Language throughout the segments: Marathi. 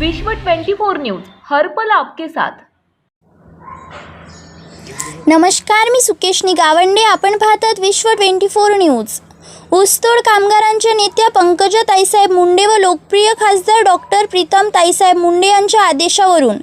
विश्व 24 न्यूज हर्पल आपके साथ. नमस्कार मी सुकेशनी गावंडे आपण पाहतात विश्व ट्वेंटी फोर न्यूज. ऊसतोड कामगारांच्या नेत्या पंकजा ताईसाहेब मुंडे व लोकप्रिय खासदार डॉक्टर प्रीतम ताईसाहेब मुंडे यांच्या आदेशावरून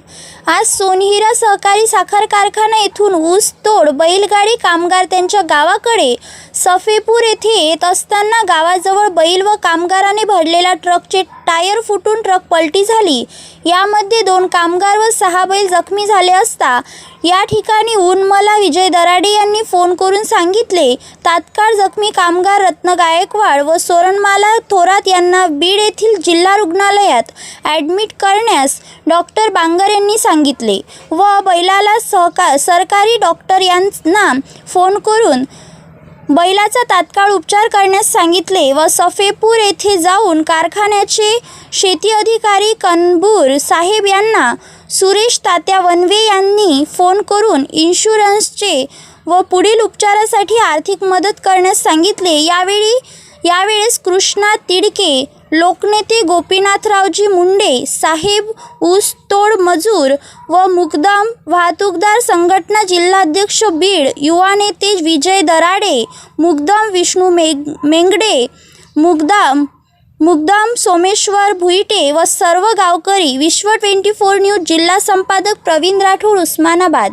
आज सोनहिरा सहकारी साखर कारखाना येथून ऊस तोड बैलगाडी कामगार त्यांच्या गावाकडे सफेपूर येथे येत असताना गावाजवळ बैल व कामगाराने भरलेला ट्रकचे टायर फुटून ट्रक पलटी झाली. यामध्ये दोन कामगार व सहा बैल जखमी झाले असता या ठिकाणी उन्मला विजय दराडे यांनी फोन करून सांगितले. तात्काळ जखमी कामगार रत्न गायकवाड व सोरणमाला थोरात यांना बीड येथील जिल्हा रुग्णालयात ॲडमिट करण्यास डॉक्टर बांगर यांनी सांगितले. सांगितले व बैलाला सहका सरकारी डॉक्टर यांना फोन करून बैलाचा तात्काळ उपचार करण्यास सांगितले व सफेपूर येथे जाऊन कारखान्याचे शेती अधिकारी कनबूर साहेब यांना सुरेश तात्या वनवे यांनी फोन करून इन्शुरन्सचे व पुढील उपचारासाठी आर्थिक मदत करण्यास सांगितले. यावेळी यावेळेस कृष्णा तिडके लोकनेते गोपीनाथरावजी मुंडे साहेब ऊसतोड मजूर व मुकदम वाहतूकदार संघटना जिल्हाध्यक्ष बीड युवा नेते विजय दराडे मुकदम विष्णू मेग मेंगडे मुकदम मुकदम सोमेश्वर भुईटे व सर्व गावकरी विश्व ट्वेंटी फोर न्यूज जिल्हा संपादक प्रवीण राठोड उस्मानाबाद.